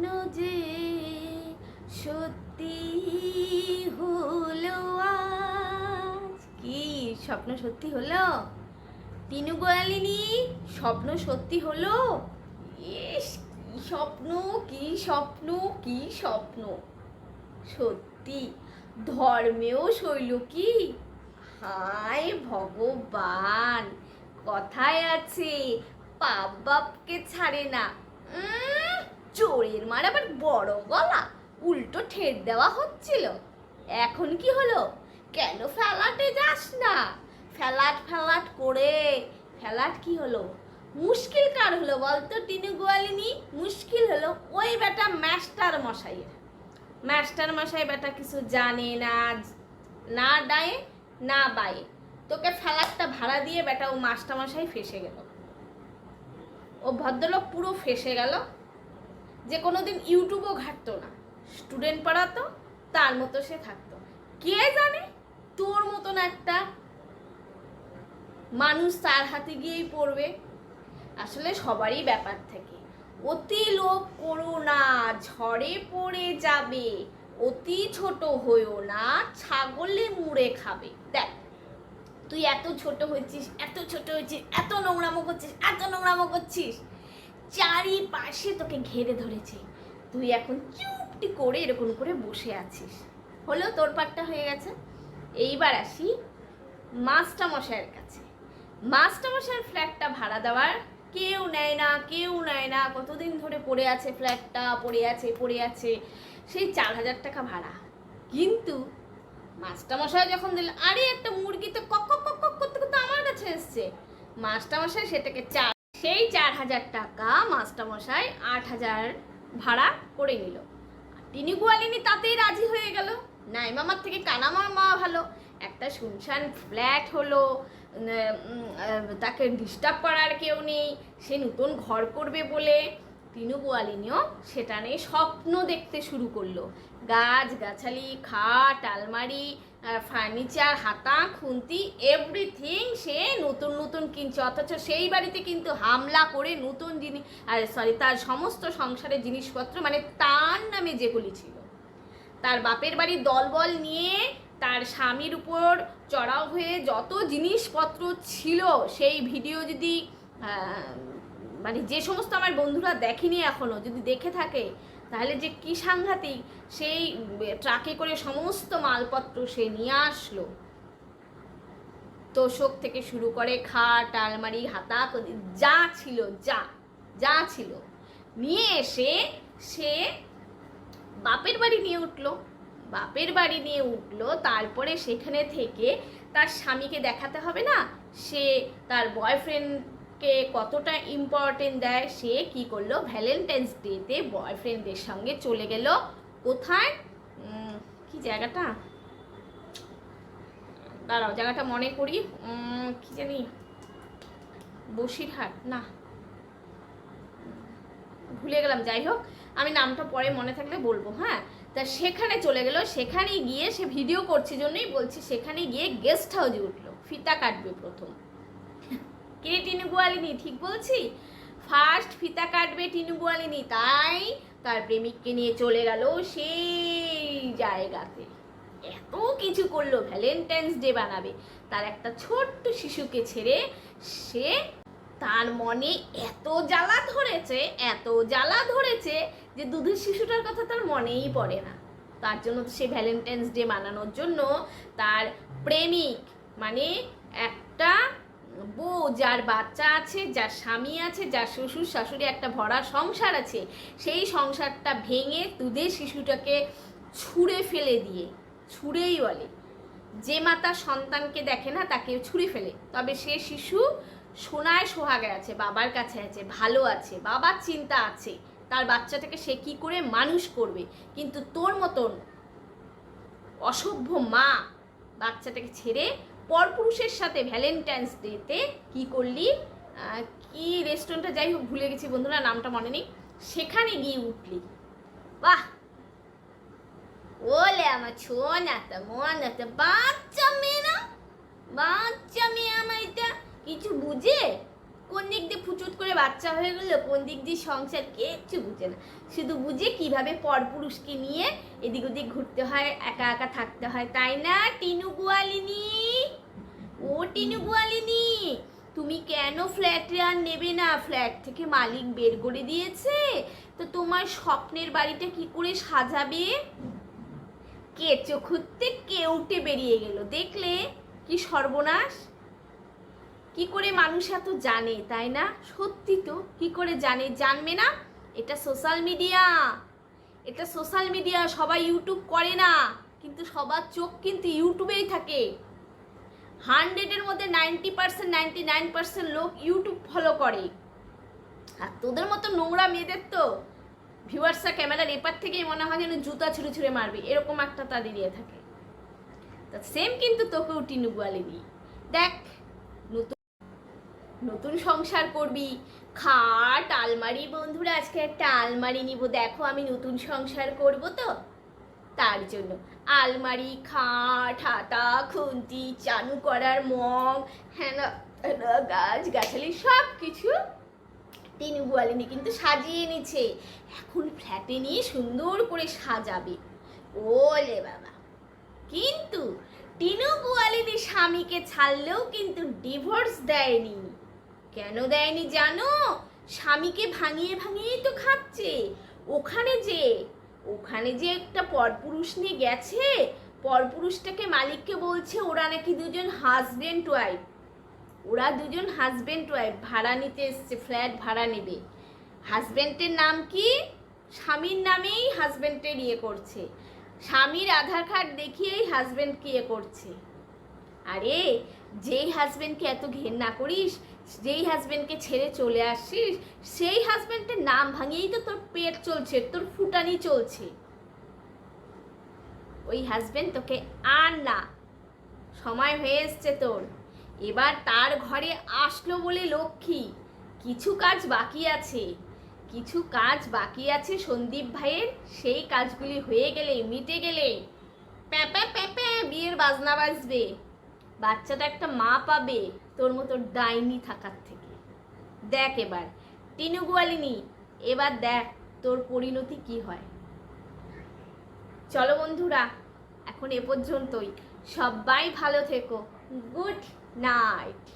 স্বপ্ন যে সত্যি হলো আজ। কি স্বপ্ন সত্যি হলো? তিনু গোয়ালিনী, স্বপ্ন সত্যি হলো? ইস, কি স্বপ্ন কি স্বপ্ন কি স্বপ্ন? সত্যি, ধর্মেও শৈল কি? হায় ভগবান, কথায় আছে পাপ বাপকে ছাড়ে না। চোরের মার আবার বড় গলা। উল্টো ঠেট দেওয়া হচ্ছিল। এখন কি হলো? কেন ফ্যালাটে যাস না? ফ্যালাট ফ্যালাট করে। ফ্যালাট কি হলো? মুশকিল কার হলো বলতো টিনু গোয়ালিনী মুশকিল হলো ওই বেটা মাস্টার মশাইয়ের। মাস্টার মশাই বেটা কিছু জানে না না ডায়ে, না বায়ে। তোকে ফ্যালাটটা ভাড়া দিয়ে বেটা ও মাস্টার মশাই ফেসে গেল। ও ভদ্রলোক পুরো ফেসে গেল। যে কোনো দিন ইউটিউবও ঘাটতো না। স্টুডেন্ট পড়াতো, তার মতো সে থাকতো। কে জানে? তোর মতন একটা মানুষ তার হাতে গিয়েই পড়বে। আসলে সবারই ব্যাপার থাকে। অতি লোভ করো না, ঝড়ে পড়ে যাবে। অতি ছোট হইও না, ছাগলে মুড়ে খাবে। দেখ তুই এত ছোট হয়েছিস এত ছোট হয়েছিস এত নোংরামো করছিস, এত নোংরামো করছিস। চারিপাশে তোকে ঘেরে ধরেছে। তুই এখন চুপটি করে এরকম করে বসে আছিস। হলো তোর পাটটা হয়ে গেছে। এইবার আসি মাস্টার মশাইয়ের কাছে। মাস্টার মশাইয়ের ফ্ল্যাটটা ভাড়া দেওয়ার কেউ নেয় না, কেউ নেয় না। কতদিন ধরে পড়ে আছে ফ্ল্যাটটা, পড়ে আছে পড়ে আছে। সেই চার হাজার টাকা ভাড়া। কিন্তু মাস্টারমশাই যখন দিল, আরে, একটা মুরগি তো কক কক কক কক করতে করতে এসছে মাস্টারমশাই সেটাকে চার সেই চার হাজার টাকা মাস্টারমশাই আট হাজার ভাড়া করে নিল। তিনি গোয়ালিনী তাতেই রাজি হয়ে গেল। নাই মামার থেকে কানা মামা ভালো। একটা শুনশান ফ্ল্যাট হলো। তাকে ডিস্টার্ব করার কেউ নেই। সে নতুন ঘর করবে বলে তিনু গোয়ালিনীও সেটা নিয়ে স্বপ্ন দেখতে শুরু করল। গাছ, গাছালি, খাট, আলমারি ফার্নিচার হাতা, খুন্তি এভরিথিং সে নতুন নতুন কিনছে। অথচ সেই বাড়িতে কিন্তু হামলা করে নতুন জিনিস, আর সরি তার সমস্ত সংসারের জিনিসপত্র মানে তার নামে যেগুলি ছিল। তার বাপের বাড়ির দলবল নিয়ে তার স্বামীর উপর চড়াও হয়ে যত জিনিসপত্র ছিল, সেই ভিডিও যদি মানে যে সমস্ত আমার বন্ধুরা দেখেনি এখনও যদি দেখে থাকে তাহলে যে কি সাংঘাতিক? সেই ট্রাকে করে সমস্ত মালপত্র সে নিয়ে আসলো। তোষক থেকে শুরু করে খাট, আলমারি হাতা যা ছিল, যা যা ছিল, নিয়ে এসে সে বাপের বাড়ি নিয়ে উঠল। বাপের বাড়ি নিয়ে উঠল, তারপরে সেখানে থেকে তার স্বামীকে দেখাতে হবে না? সে তার বয়ফ্রেন্ডকে কতটা ইম্পর্টেন্ট দেয়, সে কি করল? ভ্যালেন্টাইন্স ডেতে বয়ফ্রেন্ডদের সঙ্গে চলে গেল। কোথায়? কি জায়গাটা? দাঁড়াও, জায়গাটা মনে করি। কি জানি? বসিরহাট, না। ভুলে গেলাম, যাই হোক। আমি নামটা পরে মনে থাকলে বলব হ্যাঁ? তা সেখানে চলে গেল সেখানে গিয়ে সে ভিডিও করছে জন্যই বলছি, সেখানে গিয়ে গেস্ট হাউসে উঠল। ফিতা কাটবে প্রথম। কে টিনু গোয়ালিনী? ঠিক বলছি? ফার্স্ট ফিতা কাটবে টিনু গোয়ালিনী, তাই তার প্রেমিককে নিয়ে চলে গেল সেই জায়গাতে। এত কিছু করল ভ্যালেন্টাইন্স ডে বানাবে। তার একটা ছোট্ট শিশুকে ছেড়ে সে তার মনে এত জ্বালা ধরেছে, এত জ্বালা ধরেছে যে দুধের শিশুটার কথা তার মনেই পড়ে না। তার জন্য সে ভ্যালেন্টাইন্স ডে মানানোর জন্য তার প্রেমিক মানে একটা বউ যার বাচ্চা আছে, যার স্বামী আছে, যার শ্বশুর শাশুড়ি একটা ভরা সংসার আছে, সেই সংসারটা ভেঙে দুধের শিশুটাকে ছুঁড়ে ফেলে দিয়ে, ছুঁড়েই বলে। যে মাতা সন্তানকে দেখে না, তাকে ছুঁড়ে ফেলে। তবে সে শিশু সোনায় সোহাগে আছে, বাবার কাছে আছে, ভালো আছে, বাবার চিন্তা আছে। তার বাচ্চাটাকে সে কি করে মানুষ করবে? কিন্তু তোর মতন অসভ্য মা বাচ্চাটাকে ছেড়ে পরপুরুষের সাথে ভ্যালেন্টাইন্স ডেতে কি করলি? কি রেস্টুরেন্টটা যাই হোক, ভুলে গেছি বন্ধুরা, নামটা মনে নেই। সেখানে গিয়ে উঠলি। বাহ! ওলে আমার ছোনাটা মনাটা বাচ্চা মেয়ে না? বাচ্চা মেয়ে আমার এটা। কিছু বুঝে? কোন দিক দিয়ে ফুচুট করে বাচ্চা হয়ে গেলো, কোন দিক দিয়ে সংসার কিচ্ছু বুঝে না। শুধু বুঝে কীভাবে পরপুরুষকে নিয়ে এদিক ওদিক ঘুরতে হয়, একা একা থাকতে হয়, তাই না, টিনু গোয়ালিনী ও টিনু গোয়ালিনী তুমি কেন ফ্ল্যাটে আর নেবে না? ফ্ল্যাট থেকে মালিক বের করে দিয়েছে। তো তোমার স্বপ্নের বাড়িটা কি করে সাজাবে? কেঁচো খুঁজতে কেউটে বেরিয়ে গেল। দেখলে? কি সর্বনাশ? কি করে মানুষ এত জানে, তাই না? সত্যি তো, কি করে জানে? জানবে না? এটা সোশ্যাল মিডিয়া। এটা সোশ্যাল মিডিয়া, সবাই ইউটিউব করে না। কিন্তু সবার চোখ কিন্তু ইউটিউবেই থাকে। হান্ড্রেডের মধ্যে ninety percent, ninety nine percent লোক ইউটিউব ফলো করে। আর তোদের মতো নোংরা মেয়েদের তো ভিউয়ার্সরা ক্যামেরার এপার থেকেই মনে হয় যেন জুতা ছুঁড়ে ছুঁড়ে মারবে, এরকম একটা তাদের ইয়ে থাকে। তা সেম কিন্তু তোকেও টিনু গোয়ালিনি দেখ, নতুন নতুন সংসার করবি, খাট, আলমারি, বন্ধুরা, আজকে একটা আলমারি নিব। দেখো আমি নতুন সংসার করব তো। তার জন্য। আলমারি, খাট, হাতা, খুন্তি, চানু করার মগ হ্যানা গাছ, গাছালি সব কিছু তিনু গোয়ালিনী কিন্তু সাজিয়ে নিচ্ছে। এখন ফ্ল্যাটে নিয়ে সুন্দর করে সাজাবে। ওলে বাবা। কিন্তু টিনু গোয়ালিনী স্বামীকে ছাড়লেও কিন্তু ডিভোর্স দেয়নি। কেন দেয়নি জানো? স্বামীকে ভাঙিয়ে, ভাঙিয়েই তো খাচ্ছে। ওখানে যে ওখানে যে একটা পরপুরুষ নিয়ে গেছে, পরপুরুষটাকে মালিককে বলছে, ওরা নাকি দুজন হাজবেন্ড ওয়াইফ ওরা দুজন হাজবেন্ড ওয়াইফ ভাড়া নিতে এসছে ফ্ল্যাট ভাড়া নেবে। হাজবেন্ডের নাম কি? স্বামীর নামেই হাজবেন্ডের ইয়ে করছে। স্বামীর আধার কার্ড দেখিয়েই হাজবেন্ডকে ইয়ে করছে। আরে, যেই হাজবেন্ডকে এত ঘেন্না করিস যেই হাজবেন্ডকে ছেড়ে চলে আসিস, সেই হাজবেন্ডের নাম ভাঙিয়েই তো তোর পেট চলছে, তোর ফুটানি চলছে। ওই হাজবেন্ড তোকে আর না, সময় হয়ে এসছে তোর। এবার তার ঘরে আসলো বলে লক্ষ্মী। কিছু কাজ বাকি আছে। কিছু কাজ বাকি আছে সন্দীপ ভাইয়ের, সেই কাজগুলি হয়ে গেলে, মিটে গেলে। প্যাপা প্যাপা বিয়ের বাজনা বাজবে। বাচ্চাটা একটা মা পাবে। তোর মতো ডাইনি থাকার থেকে। দেখ এবার, টিনু গোয়ালিনী, এবার দেখ তোর পরিণতি কি হয়। চলো বন্ধুরা, এখন এ পর্যন্তই। সবাই ভালো থেকো। Good night.